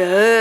No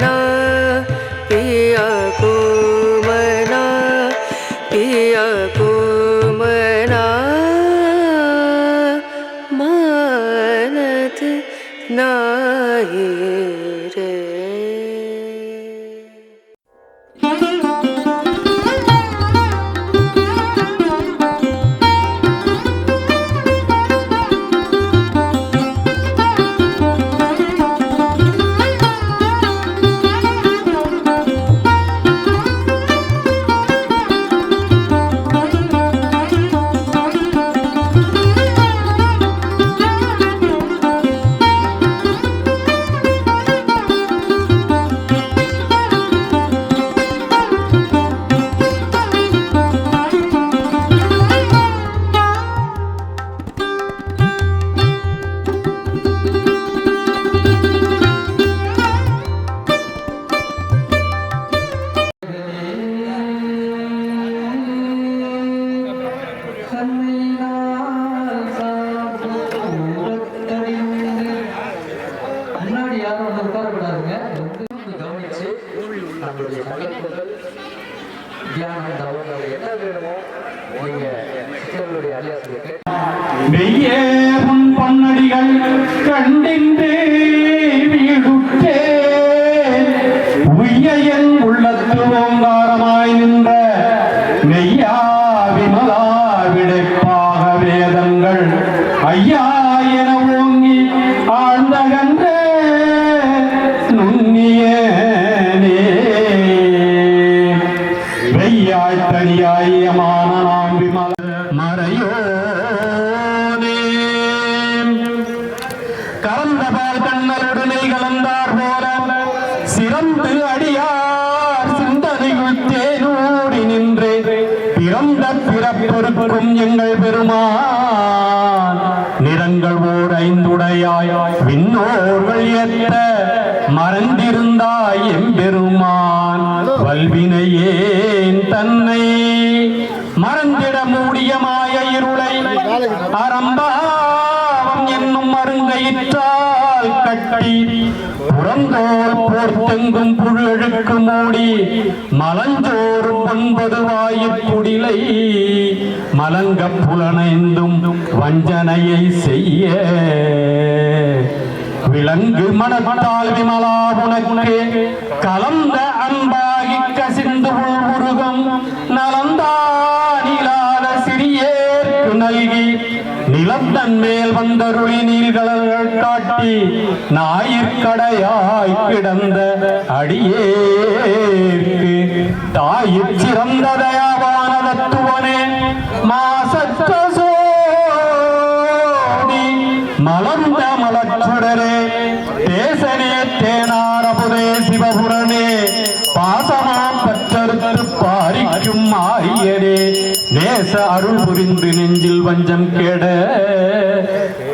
ना விமல வஞ்சனையை செய்ய. விலங்கு மனத்தால் விமலா உனக்கு. கலந்த அன்பாகி கசிந்து உள்முருகம். நலந்தானிலாத சிறியேற்கு நல்கி. நிலத்தன் மேல் வந்தருளி நீள்களர்கள் காட்டி. ஞாயிற்கடையாய் கிடந்த அடியேற்கு. தாயிற் சிறந்ததையா அருள் புரிந்து நெஞ்சில் வஞ்சம் கேட.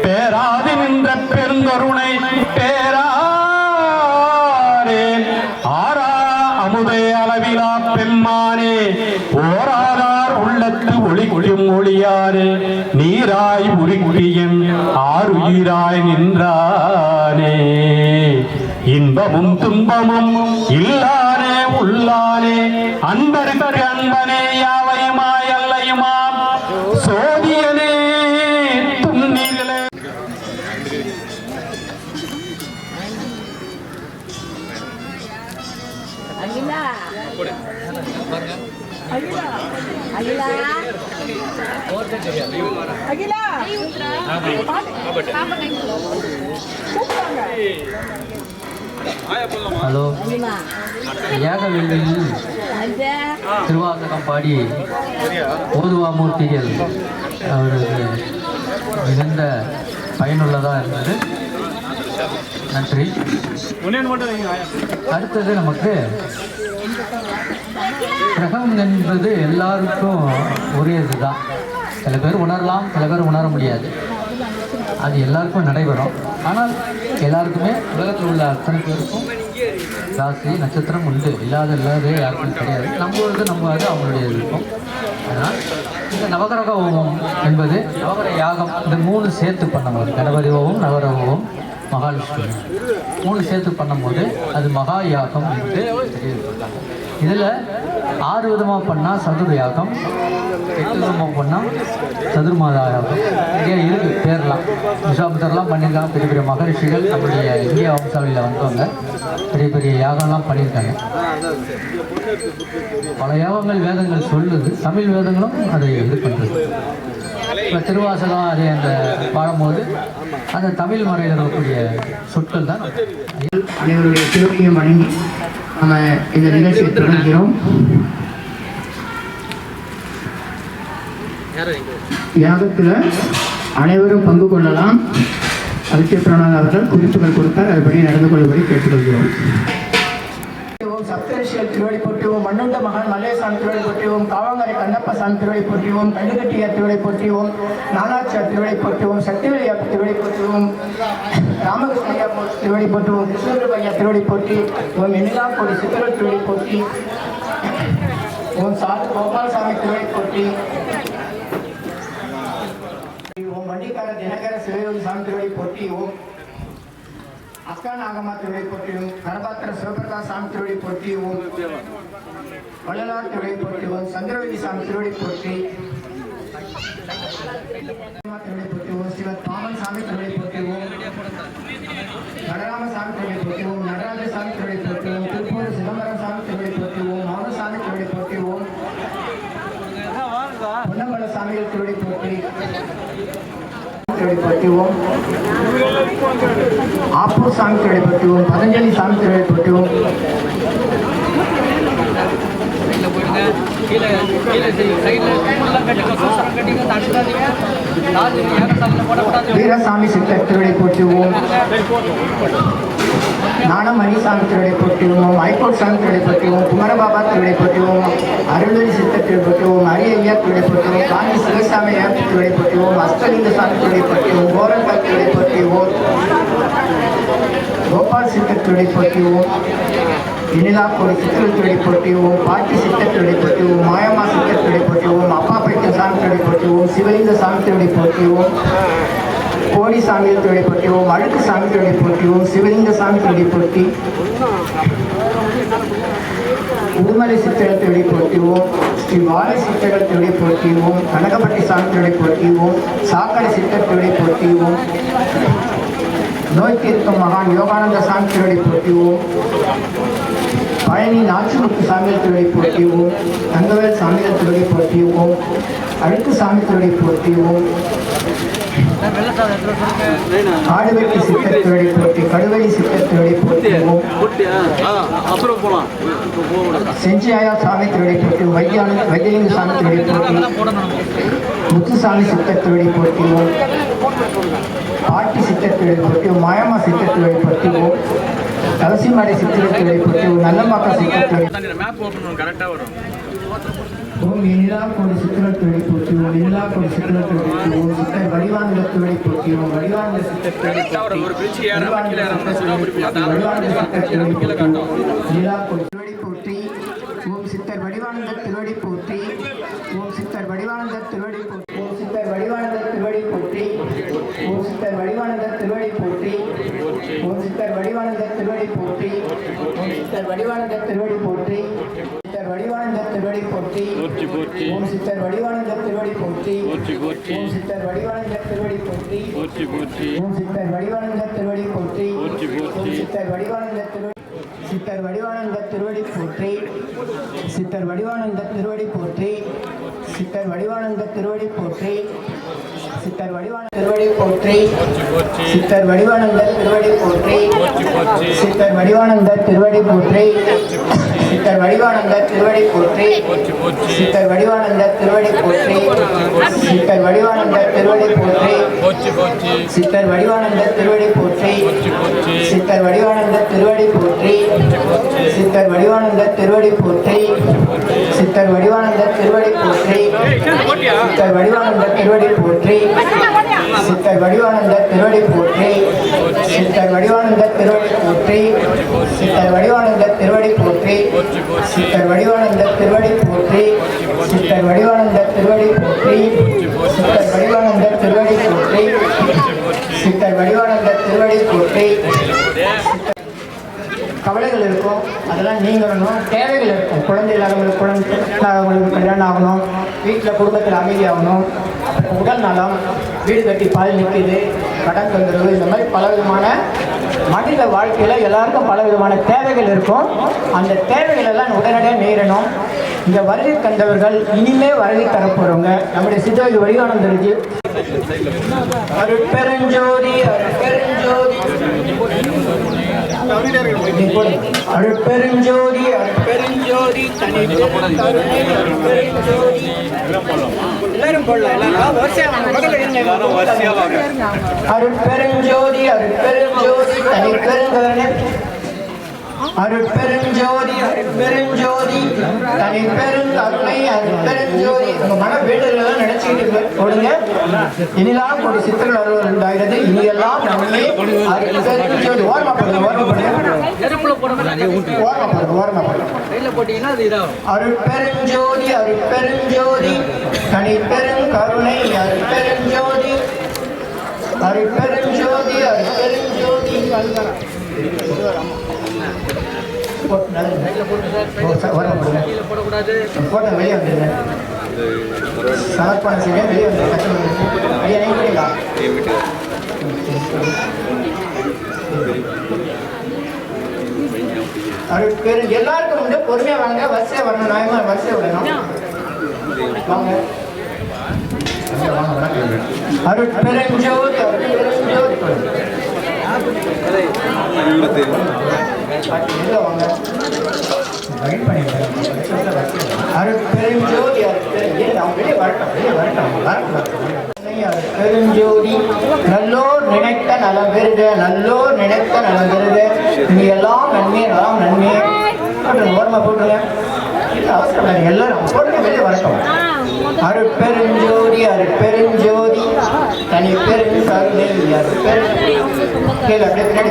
பேராதி நின்ற பெருந்தருணை பேராரே ஆரா அமுதே அளவிலா பெம்மானே. ஓராதார் உள்ளத்து ஒளி ஒளிக்கும் ஒளியாரே நீராய் உருக்கியன் ஆறுயிராய் நின்றானே. இன்பமும் துன்பமும் இல்லானே உள்ளானே. அன்பருக்கு அன்பனே யாவ சோதியனே துன்னிலே அகிலா. அகிலா. அகிலா. அகிலா ஹலோ. அகிலா வெள்ளியில் திருவாசகம் பாடி ஓதுவாமூர்த்திகள் அவருக்கு மிகுந்த பயனுள்ளதாக இருந்தது. நன்றி. அடுத்தது நமக்கு கிரகம் என்பது எல்லாருக்கும் உரியது தான் சில பேர் உணரலாம் சில பேர் உணர முடியாது. அது எல்லாருக்கும் நடைபெறும். ஆனால் எல்லாருக்குமே உலகத்தில் உள்ள அத்தனை பேருக்கும் ராசி நட்சத்திரம் உண்டு. இல்லாத இல்லாத யாருக்கும் கிடையாது. நம்மளுக்கு நம்ம அது அவங்களுடைய இருக்கும். ஆனால் இந்த நவகிரக ஓமம் என்பது நவகிரக யாகம் இந்த மூணு சேர்த்து பண்ணும்போது கணபதி ஓமம் நவகிரக மகாலட்சுமி மூணு சேர்த்து பண்ணும்போது அது மகா யாகம் என்று தெரிவித்துள்ளாங்க இதில் ஆறு விதமாக பண்ணால் சதுர யாகம் எட்டு விதமாக பண்ணால் சதுர்மாதா யாகம் நிறைய இருக்குது பேர்லாம். விஸ்வாமித்தர்லாம் பண்ணியிருக்காங்க பெரிய பெரிய மகரிஷிகள் நம்முடைய இந்திய வம்சாவளியில் வந்தவங்க. பெரிய பெரிய யாகம்லாம் பண்ணியிருக்காங்க. பல யாகங்கள் வேதங்கள் சொல்லுது. தமிழ் வேதங்களும் அதை இது பண்ணுறது இப்போ திருவாசகம் அதை அந்த பாடும்போது அந்த தமிழ் முறையில் இருக்கக்கூடிய சொற்கள் தான் அனைவருடைய திருப்பியும் வணங்கி நம்ம இந்த நிகழ்ச்சியை தொடர்கிறோம். யாகத்தில் அனைவரும் பங்கு கொள்ளலாம். அதித்ய பிரணாத் அவர்கள் குறிப்புகள் கொடுத்தார். அதுபடி நடந்து கொள்ளும்படி கேட்டுக்கொள்கிறோம். சப்தரிஷியல் திருவடி போற்றுவோம் மண்ணுண்ட மகான் மல்லேசாமி திருவடி போற்றுவோம் காவாங்கரை கண்ணப்ப சாமி திருவடி போற்றுவோம் கண்டுகட்டியார் திருவடி போற்றுவோம் நானாச்சியார் திருவடி போற்றுவோம் சக்திவேலியா திருவடி போற்றுவோம் ராமகிருஷ்ணய்யா திருவடி போற்றுவோம் கிருஷ்ணகிருபையா திருவிழை போற்றி ஓம் எண்ணிலா கோடி சித்திர திருவிழை போற்றி ஓம் சாது கோபாலசாமி திருவிழை போற்றி ஓம் வண்டிக்கார தினகர சிவயோகி சாமி திருவிழை போற்றி ஓம் அக்கா நாகம்மா திருவடி போற்றியும் கரபாத்திர சிவபிரகாஷ் சாமி திருவடி போற்றியும் வள்ளலார் திருவடி போற்றியும் சந்திரவதி சாமி திருவடி போற்றி திருவடி போற்றியும் சிவ பாமன் சாமி திருவடி போற்றியும் நடராம சாமி திருவடி போற்றியும் நடராஜ சாமி திருவடி போற்றியும் திருப்பூர் சிதம்பரம் சாமி திருவடி போற்றியும் மௌனசாமி திருவடி போற்றியும் பொன்னம்பல சாமிகள் திருவடி போற்றி திருவடி ஆப்பூர் சாமி திருவடி போற்றியும் பதஞ்சலி சாமி திருவடி போற்றியும் வீரசாமி சித்தர் திருவடி போட்டுவோம் நாணமணி சாமி திருவடி போட்டுவோம் ஐகோட் சாமி திருவடி போட்டுவோம் குமரபாபா திருவடி போட்டுவோம் அருள்வழி சித்தர் திருவடி போற்றுவோம் அரியய்யா திருவடி போற்றுவோம் காந்தி சிவசாமி ஐயா திருவடி போட்டுவோம் அஸ்தலிங்க சாமி திருவடி போட்டுவோம் கோரங்கா திருவடி போட்டுவோம் கோபால் சித்தர் திருவடி போட்டுவோம் இனிதா ஒரு சித்தத்துறை போட்டி ஓம் பாட்டி சித்தத்துறை போட்டி ஓம் மாயம்மா சித்தத்துறை போட்டி ஓம் அப்பா பெற்ற சாமித்துறை போட்டி ஓம் சிவலிங்க சாமித்துறை போட்டி ஓம் கோடி சாமியத்துடைய போட்டி ஓம் அழுக்கு சாமித்துடைய போட்டி ஓம் சிவலிங்க சாமித்துடைய போட்டி உடுமலை சித்திரத்துடைய போட்டி ஓம் ஸ்ரீ வாழை சித்திரத்துடைய போட்டி ஓம் கனகப்பட்டி சாமித்துடைய போட்டி ஓம் சாக்கடை சித்திரத்துடைய போட்டி நோய் தீர்க்கும் மகான் யோகானந்த சாமி திருவடி போட்டிவோம் பழனி நாச்சிமுத்து சாமிகள் திருவடி போட்டிவோம் தங்கவேல் சாமிகள் திருவடி போட்டிவோம் அழுக்கு சாமி திருவடி போட்டிவோம் ஆடுவெட்டி சித்தர் திருவடி போட்டி கடுவெளி சித்தர் திருவடி போட்டிவோம் செஞ்சியாயா சாமி திருவடி போட்டி வைத்தியான வைத்தியலிங்க சாமி திருவடி போட்டி முத்துசாமி சித்தர் திருவடி போட்டிவோம் பாட்டி சித்தத்துறை பற்றியும் மாயமா சித்தத்துறை பற்றியும் தலசிமடை சித்திரத்துறை பற்றியும் நல்லமாக்க சித்தத்துறை ஓம் எல்லா கொடி சித்திரத்துறை போற்றியோம் எல்லா கொடி சித்திரத்துறை போற்றியோம் சித்தர் வடிவான துறை போற்றியோம் வடிவான சித்தத்துறை வடிவான சித்தத்துறை சித்தர் வடிவானந்த திருவடி போற்றி. சித்தர் வடிவானந்த திருவடி போற்றி. ஓம் சித்தர் வடிவானந்த திருவடி போற்றி. ஓம் சித்தர் வடிவானந்த திருவடி போற்றி. ஓம் சித்தர் வடிவானந்த திருவடி போற்றி. ஓம் சித்தர் வடிவானந்த திருவடி சித்தர் வடிவானந்த திருவடி போற்றி. சித்தர் வடிவானந்த திருவடி போற்றி. சித்தர் வடிவானந்த திருவடி போற்றி. சித்தர் வடிவானந்த திருவடி போற்றி. சித்தர் வடிவானந்த திருவடி போற்றி. சித்தர் வடிவானந்த திருவடி போற்றி. சித்தர் வடிவானந்த திருவடி போற்றி. சித்தர் வடிவானந்த திருவடி போற்றி. சித்தர் வடிவானந்த திருவடி போற்றி. சித்தர் வடிவானந்த திருவடி போற்றி. சித்தர் வடிவானந்த திருவடி போற்றி. சித்தர் வடிவானந்த திருவடி போற்றி. சித்தர் வடிவானந்த திருவடி போற்றி. சித்தர் வடிவானந்த திருவடி போற்றி. சித்தர் வடிவானந்த திருவடி போற்றி. சித்தர் வடிவானந்த திருவடி போற்றி. சித்தர் வடிவானந்த திருவடி போற்றி. சித்தர் வடிவானந்த திருவடி போற்றி. சித்தர் வடிவானந்த திருவடி போற்றி. சித்தர் வடிவானந்த திருவடி போற்றி. சித்தர் வடிவானந்த திருவடி போற்றி. கவலைகள் இருக்கும். அதெல்லாம் நீங்கணும் தேவைகள் இருக்கும். குழந்தை இல்லாதவங்களுக்கு குழந்தை இல்லாதவங்களுக்கு கல்யாணம் ஆகணும். வீட்டில் குடும்பத்தில் அமைதியாகணும் அப்புறம் உடல் நலம் வீடு கட்டி பால் நிற்கிது கடன் தொந்தரவு இந்த மாதிரி பல விதமான மனித வாழ்க்கையில் எல்லாருக்கும் பல விதமான தேவைகள் இருக்கும். அந்த தேவைகள் எல்லாம் உடனடியாக நேரணும் இந்த வருகை தந்தவர்கள் இனிமே வருகை தரப்போறவங்க நம்முடைய சித்தோகி வடிவானந்தர்ஜி அருட்பெருஞ்சோதி அருட்பெருஞ்சோதி. அற்பெருஞ்சோதி அற்பெருஞ்சோதி தனி கருணை அற்பெருஞ்சோதி எல்லாரும் போடலாம் அருட்பெருஞ்சோதி அருட்பெருஞ்சோதி. தனி பெரும் தன்மை அருட்பெருஞ்சோதி. உங்க மன வேண்டுதலாம் நினைச்சுக்கிட்டு கொடுங்க இனிலாம் ஒரு சித்திரை அறுபது ரெண்டாயிரத்து இனியெல்லாம் நம்மளே அருட்பெருஞ்சோதி. ஓரமா பண்ணுங்க ஓரமா பண்ணுங்க ஓரமா பண்ணுங்க தனி பெரும் கருணை அருட்பெருஞ்சோதி. அருட்பெருஞ்சோதி அருட்பெருஞ்சோதி. போடக்கூடாது போட்டோ வெளியே வந்துடுங்க சமர்ப்பணம் செய்ய வெளியே வந்து கஷ்டம் பேர் எல்லாருக்கும் வந்து பொறுமையாக வாங்க வரிசையாக வரணும் நியாயமாக வரிசையாக விடணும் வாங்க அருட் பெருஞ்சோத் அருட் பெருஞ்சோத் அருட்பெருஞ்சோதி அருட்பெருஞ்சோதி பெருஞ்சோதி நல்லோர் நினைத்த நலம் பெருக நல்லோர் நினைத்த நலம் பெருக நீ எல்லாம் நன்மை எல்லாம் நன்மை ஓரமா போட்டுருங்க அவசரம் எல்லாரும் போட்டுருங்க வெளியே வரட்டும் அருட்பெருஞ்சோதி அருட்பெருஞ்சோதி தனி பெரும் கருணை அருட்பெரும் கீழே அப்படியே பின்னாடி.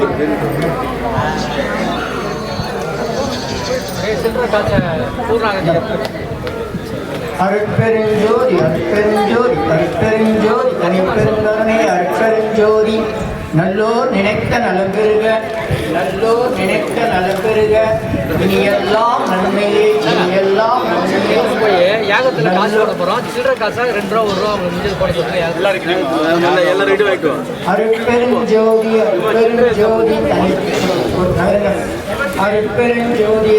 அருட்பெருஞ்சோதி அருட்பெருஞ்சோதி அருட்பெருஞ்சோதி தனிப்பெருங்கருணை அருட்பெருஞ்சோதி. நல்லோர் நினைத்த நலப்பெறுக நல்லோர் நினைத்த நலப்பெறுக இனி எல்லாம் நன்மையே. இனி எல்லாம் யாகத்தில் காசு போட போகிறோம் சில்லற காசாக ரெண்டு ரூபா ஒரு ரூபா அவங்க முடிஞ்சது போட சொல்லுங்கள் எல்லாருக்கும் எல்லாரும் ரெடி வைக்கும் அருட்பெருஞ்சோதி அருட்பெருஞ்சோதி அருட்பெருஞ்சோதி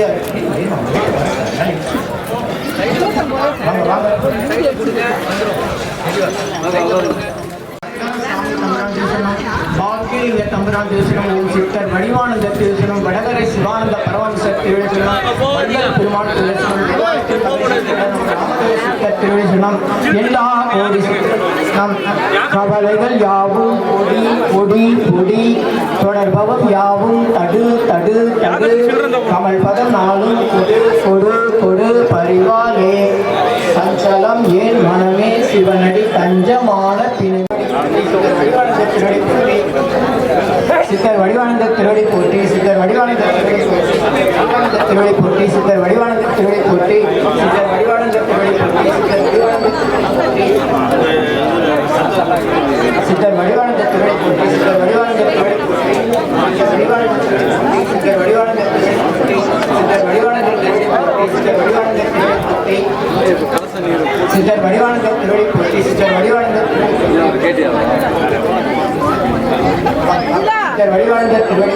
வாங்க வாங்க. கொடுங்க வந்துடும் பாக்கிய தம்பரான் தேசனம் சித்தர் வடிவானந்த தேசனம் வடகரை சிவானந்த பரமஹம்ச திருவிழனம் வள்ளல் பெருமாள் சித்தர் திருவிழனம் எல்லா கோடி நம் கவலைகள் யாவும் பொடி பொடி பொடி தொடர்பவம் யாவும் தடு தடு தடு கமல் பதம் நாளும் கொடு கொடு கொடு பரிவாலே சஞ்சலம் ஏன் மனமே சிவனடி தஞ்சமான பிணை. சித்தர் வடிவானந்த திருவடி போற்றி சித்தர் வடிவானந்த திருவடி போற்றி வடிவானந்த திருவடி போற்றி சித்தர் வடிவானந்த திருவடி போற்றி சித்தர் வடிவானந்த திருவடி போற்றி சித்தர் வடிவானந்த சித்தர் வடிவானந்த திருவடி போற்றி சித்தர் வடிவானந்த திருவடி போற்றி சித்தர் வடிவானந்த திருவடி சித்தர் வடிவானந்த திருவடி போற்றி சித்தர் வடிவானந்த திருவடி போற்றி சித்தர் வடிவானந்த திருவடி போற்றி சித்தர் வடிவானந்த திருவடி போற்றி சித்தர் வடிவாழ்ந்த திருவடி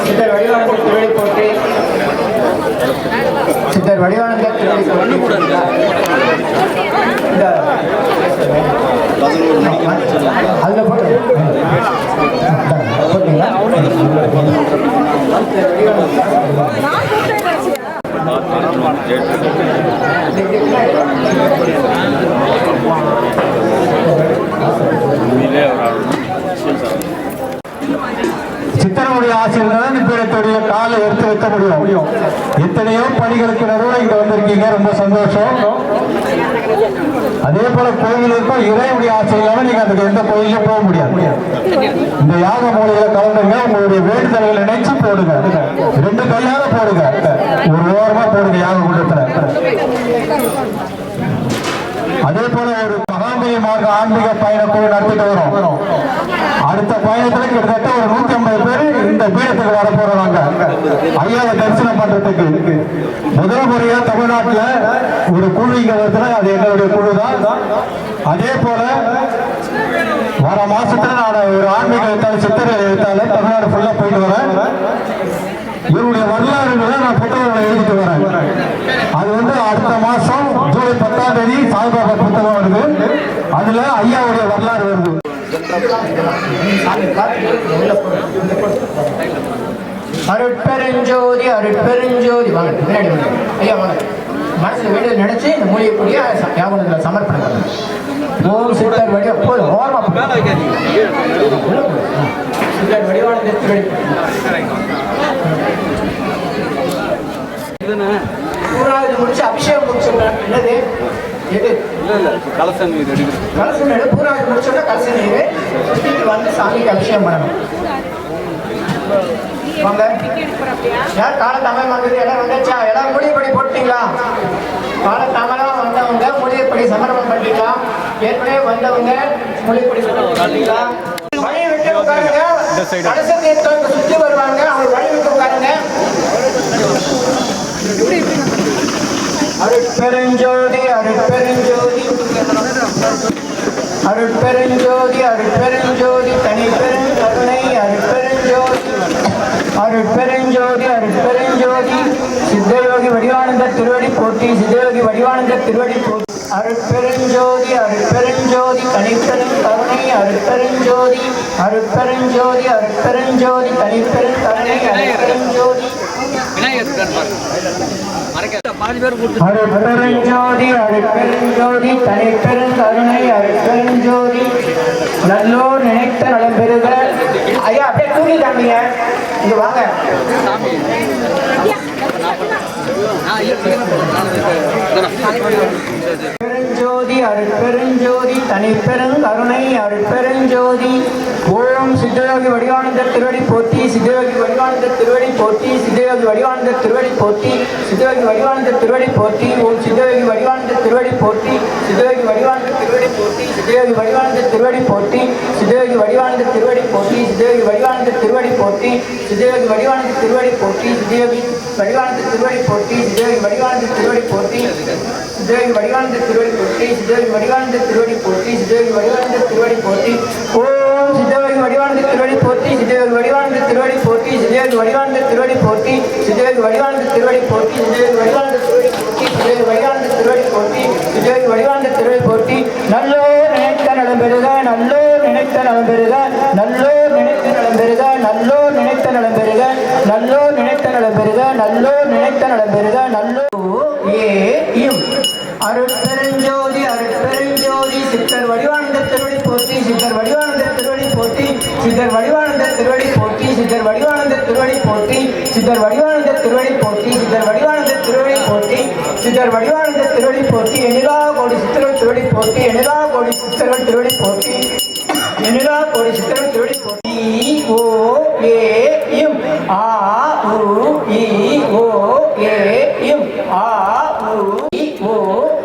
சித்தர் வடிவாழ்ந்த திருவடி சித்தர் வடிவானந்தர் அதில் போட்டு. சித்தனுடைய ஆசையில் தான் இப்ப என்னுடைய காலை எடுத்து வைக்க முடியும். எத்தனையோ பணிகளுக்கு நடுவில் இங்க வந்திருக்கீங்க ரொம்ப சந்தோஷம். அதே போல கோயிலுக்கும் இறைவனுடைய நீங்க அதுக்கு எந்த கோயிலும் போக முடியாது. இந்த யாக மூலையில கலந்துங்க உங்களுடைய வேண்டுதல்களை நினைச்சு போடுங்க. ரெண்டு கையால போடுங்க. ஒரு ஓரமா போடுங்க யாக கூட்டத்துல. அதே போல ஒரு மகாந்திரி மார்க்க ஆன்மீக பயணம் போய் நடத்திட்டு வரும். அடுத்த பயணத்துல கிட்டத்தட்ட ஒரு நூத்தி ஐம்பது பேர் இந்த பீடத்துக்கு வர போறாங்க ஐயாவை தரிசனம் பண்றதுக்கு முதல் முறையா தமிழ்நாட்டில் ஒரு குழு இங்க வருதுன்னா அது எங்களுடைய குழு தான் அதே போல வர மாசத்துல நான் ஒரு ஆன்மீக எழுத்தாளர் சித்திரை எழுத்தாளர் தமிழ்நாடு ஃபுல்லா போயிட்டு வரேன். இவருடைய வரலாறுகளை நான் புத்தகங்களை எழுதிட்டு வரேன். அது வந்து அடுத்த மாசம் ஜூலை பத்தாம் தேதி சாய்பாபா புத்தகம் வருது. அதுல ஐயாவுடைய வரலாறு வருது. அருட்பெருஞ்சோதி அருட்பெருஞ்சோதி. வாங்க பின்னாடி வாங்க. ஐயா வாங்க. மனசுல வேண்டியது நினைச்சு இந்த மூலிகைப்படியா யாபனத்தில் சமர்ப்பணம் பண்ணுங்க. ஓம் சித்தர் வடிவ போதும் ஓரமா. சித்தர் நூறாவது முடிச்சு அபிஷேகம் முடிச்சிருக்காங்க என்னது? இல்லை இல்லை கலச நீர் எடுக்கிறது கலச கலச நீர் வந்து சாமிக்கு அபிஷேகம் பண்ணணும். வாங்க. யார் கால தமிழ் வாங்குது இடம் வந்தாச்சா போட்டீங்களா கால வந்தவங்க முடிவுபடி சமர்ப்பணம் பண்ணிட்டீங்களா? ஏற்கனவே வந்தவங்க முடிவுபடி பண்ணிட்டீங்களா? வழி விட்டு உட்காருங்க. அரசு சுற்றி வருவாங்க. அவங்க வழி விட்டு உட்காருங்க. அருட்பெருஞ்சோதி அருட்பெருஞ்சோதி. அருட்பெருஞ்சோதி அருட்பெருஞ்சோதி தனிப்பெரும் கருணை அருட்பெருஞ்சோதி. அருட்பெருஞ்சோதி அருட்பெருஞ்சோதி. சித்தயோகி வடிவானந்த திருவடி போட்டி சித்தயோகி வடிவானந்த திருவடி போட்டி அருட்பெருஞ்சோதி அருட்பெருஞ்சோதி தனிப்பெரும் கருணை அருட்பெருஞ்சோதி அருட்பெருஞ்சோதி அருட்பெருஞ்சோதி. தனிப்பெரும் கருணை அருட்பெருஞ்சோதி அருட்பெருஞ்சோதி அருட்பெருஞ்சோதி தனிப்பெரும் கருணை அருட்பெருஞ்சோதி நல்லோர் நினைத்த நலம் பெறுக. ஐயா அப்படியே கூலி காமிங்க. இங்க வாங்க. பெருஞ்சோதி அருட்பெருஞ்சோதி தனிப்பெருங்கருணை அருட்பெருஞ்சோதி ஓம் சித்தயோகி வடிவானந்த திருவடி போற்றி சித்தயோகி வடிவானந்த திருவடி போற்றி சித்தயோகி வடிவானந்த திருவடி போற்றி சித்தயோகி வடிவானந்த திருவடி போற்றி ஓம் சித்தயோகி வடிவானந்த திருவடி போற்றி சித்தயோகி வடிவானந்த திருவடி போட்டி சித்தயோகி வடிவானந்த திருவடி போட்டி சித்தயோகி வடிவானந்த திருவடி போட்டி சித்தயோகி வடிவானந்த திருவடி போட்டி சித்தயோகி வடிவானந்த திருவடி போட்டி சித்தயோகி வடிவானந்த திருவடி போட்டி சித்தயோகி வடிவானந்த திருவடி போட்டி சித்தயோகி வடிவானந்த திருவடி போட்டி சித்தயோகி வடிவானந்த திருவடி போட்டி சித்தயோகி வடிவானந்த திருவடி போட்டி ஓம் சித்தயோகி வடிவானந்த திருவடி போட்டி சித்தயோகி வடிவானந்த திருவடி போட்டி சித்தயோகி வடிவானந்த திருவடி போட்டி சித்தயோகி வடிவானந்த திருவடி போட்டி சித்தயோகி வடிவானந்த திருவடி போட்டி சித்தயோகி வடிவானந்த திருவடி போட்டி சித்தயோகி வடிவானந்த திருவடி போட்டி நலம் பெறுக நல்லோர் நினைத்த நலம் பெறுக நல்லோர் நினைத்த நலம் பெறுக நல்லோர் நினைத்த நலம் பெறுக நல்லோர் நினைத்த நலம் பெறுக நல்லோர் நினைத்த நலம் பெறுக நல்லோர் அருட்பெருஞ்சோதி அருட்பெருஞ்சோதி சித்தர் வடிவானந்த திருவடி போற்றி சித்தர் வடிவானந்த திருவடி போற்றி சித்தர் வடிவானந்த திருவடி போற்றி சித்தர் வடிவானந்த திருவடி போற்றி சித்தர் வடிவானந்த திருவடி போற்றி சித்தர் வடிவானந்த போற்றி சித்தர் வடிவானந்த திருவடி போற்றி எண்ணிலா கோடி சித்தர்கள் திருவடி போற்றி எண்ணிலா கோடி சித்தர்கள் திருவடி போற்றி எண்ணிலா கோடி சித்தர்கள் திருவடி போற்றி ஓ ஏ இம். ஆ உ இ ஓ ஏ இம். ஆ உ இ ஓ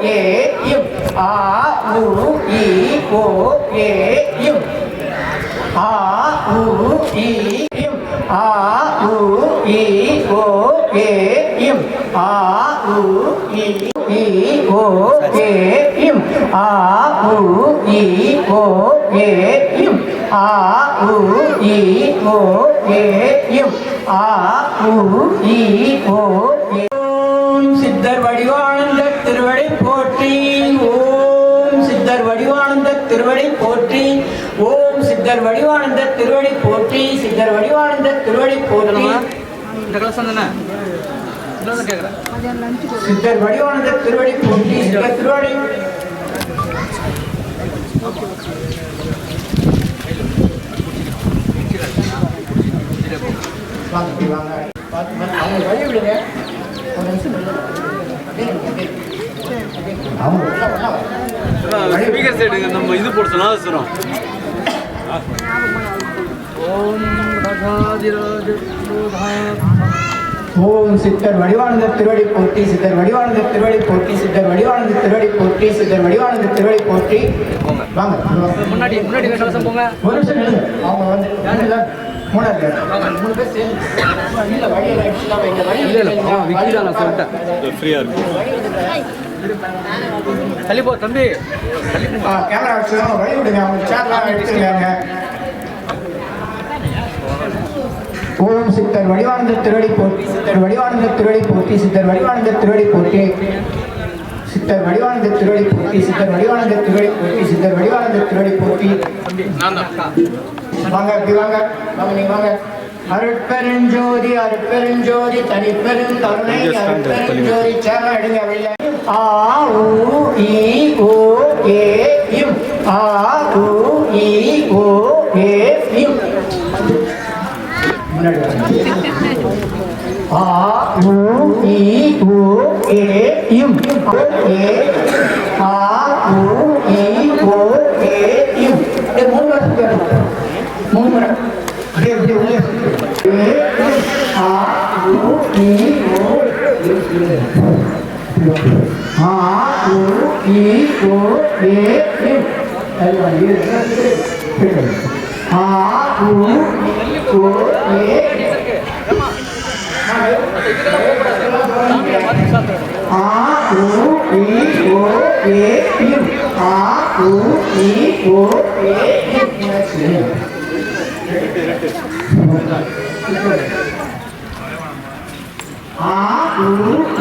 ஏ இம். ஆ உ இ ஓ ஏ இம். ஆ உ இ இம். ஆ ஓ ஏ இம். ஆ உ இ ஓ ஏ இம். ஆ உ இ ஓ ஏ இம். ஆ உ இ ஓ ஏ. சித்தர் வடிவானந்த திருவடி போற்றி. ஓம் சித்தர் வடிவானந்த திருவடி போற்றி. ஓம் சித்தர் வடிவானந்த திருவடி போற்றி. சித்தர் வடிவானந்த திருவடி போற்றி. இந்த கிளாஸ் தானே? சித்தர் வடிவானந்த திருவடி போட்டி திருவடி. நம்ம இது போடுச்சுனா ஓம் ரகாதிராஜ ஓம் சித்தர் வடிவானந்த திருவடி போற்றி சித்தர் வடிவானந்த திருவடி போற்றி சித்தர் வடிவானந்த திருவடி போற்றி சித்தர் வடிவானந்த திருவடி போற்றி வாங்க வாங்க. முன்னாடி முன்னாடி கலசம் போங்க ஒரு நிமிஷம் நில்லுங்க அவங்க வந்து? மூணாவது. மூணு பேர் சேர்ந்து இல்ல வழியில அடிச்சுதான் வைங்க. வழியில இல்லை இல்லை வைங்க. விக்கி தான் நான் சொல்லிட்டேன் ஃப்ரீயாக இருக்கும் தள்ளி போ தம்பி கேமரா வச்சுதான் வழி விடுங்க அவங்க சேர்லாம் எடுத்துருக்காங்க ஓம் சித்தர் வடிவானந்த திருவடி போற்றி சித்தர் வடிவானந்த திருவடி போற்றி சித்தர் வடிவானந்த திருவடி போற்றி. சித்தர் வடிவானந்த திருவடி போற்றி சித்தர் வடிவானந்த திருவடி போற்றி சித்தர் வடிவானந்த திருவடி போற்றி. வாங்க இப்படி வாங்க. வாங்க நீங்க வாங்க. அருட்பெருஞ்சோதி அருட்பெருஞ்சோதி தனிப்பெரும் கருணை அருட்பெருஞ்சோதி சேரம் எடுங்க வெளில ஆ உ இ ஓ ஏ இம். ஆ உ இ ஓ ஏ இம். ఉన్నాడు ఆ ఉ ఈ ఉ ఏ ఇం ఏ ఆ ఉ ఈ ఓ ఏ ఇం ఏ మూడు వరకు చేస్తున్నాడు మూడు వరకు అదే ఒకటి వదిలేస్తుంది ఆ ఉ ఈ ఓ ఆ ఉ ఈ ఓ ఏ ఇం అలా ఏ ఆ ఉ ஆ உ இ ஓ ஏ ஆ உ இ ஓ ஏ இம். ஆ உ இ ஓ ஏ இம். ஆ உ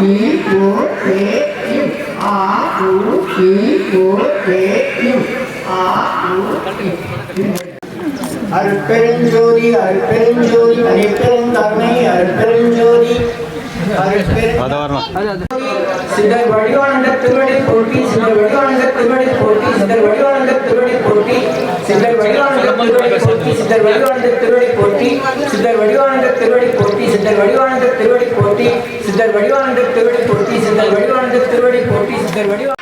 இ ஓ ஏ இம். ஆ உ இ ஓ ஏ இம். ஆ உ இ அருட்பெருஞ்சோதி அருட்பெருஞ்சோதி அருட்பெருங்கருணை அருட்பெருஞ்சோதி. சிதர் வடிவானந்த திருவடி போற்றி சிதர் வடிவானந்த திருவடி போற்றி சிதர் வடிவானந்த திருவடி போற்றி சிதர் வடிவானந்த திருவடி போற்றி சிதர் வடிவானந்த திருவடி போற்றி சிதர் வடிவானந்த திருவடி போற்றி சிதர் வடிவானந்த திருவடி போற்றி சித்தர் வடிவானந்த திருவடி போற்றி சித்தர் வடிவானந்த திருவடி போற்றி சித்தர் வடிவா